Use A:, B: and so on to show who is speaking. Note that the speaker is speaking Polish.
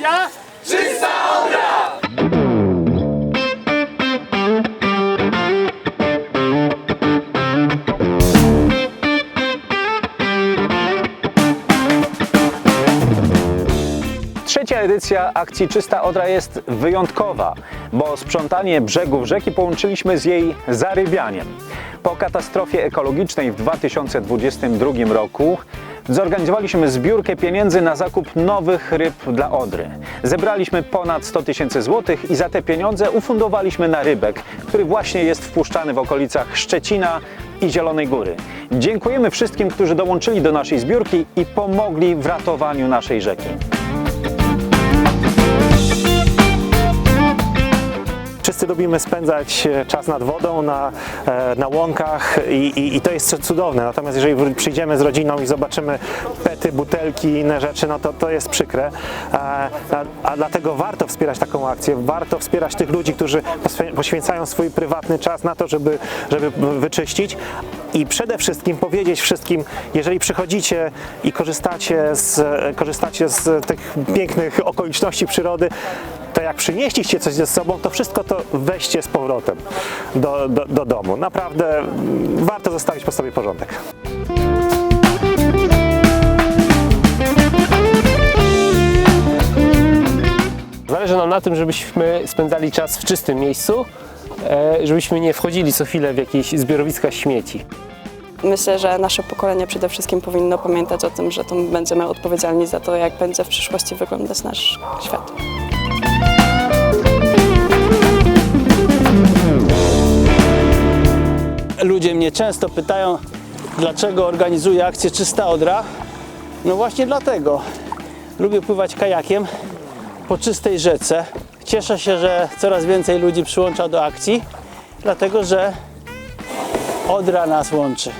A: edycja
B: Trzecia edycja akcji Czysta Odra jest wyjątkowa, bo sprzątanie brzegów rzeki połączyliśmy z jej zarybianiem. Po katastrofie ekologicznej w 2022 roku zorganizowaliśmy zbiórkę pieniędzy na zakup nowych ryb dla Odry. Zebraliśmy ponad 100 tysięcy złotych i za te pieniądze ufundowaliśmy na rybek, który właśnie jest wpuszczany w okolicach Szczecina i Zielonej Góry. Dziękujemy wszystkim, którzy dołączyli do naszej zbiórki i pomogli w ratowaniu naszej rzeki.
C: Wszyscy lubimy spędzać e, czas nad wodą, na, e, na łąkach i, i, i to jest cudowne. Natomiast jeżeli przyjdziemy z rodziną i zobaczymy pety, butelki i inne rzeczy, no to to jest przykre. A, a, a dlatego warto wspierać taką akcję, warto wspierać tych ludzi, którzy poświęcają swój prywatny czas na to, żeby, żeby wyczyścić i przede wszystkim powiedzieć wszystkim, jeżeli przychodzicie i korzystacie z, korzystacie z tych pięknych okoliczności przyrody, to jak przynieśliście coś ze sobą, to wszystko to weźcie z powrotem do, do, do domu. Naprawdę warto zostawić po sobie porządek.
D: Na tym, żebyśmy spędzali czas w czystym miejscu, e, żebyśmy nie wchodzili co chwilę w jakieś zbiorowiska śmieci.
E: Myślę, że nasze pokolenie przede wszystkim powinno pamiętać o tym, że to my będziemy odpowiedzialni za to, jak będzie w przyszłości wyglądać nasz świat.
A: Ludzie mnie często pytają, dlaczego organizuję akcję Czysta Odra. No właśnie dlatego. Lubię pływać kajakiem po czystej rzece. Cieszę się, że coraz więcej ludzi przyłącza do akcji, dlatego że Odra nas łączy.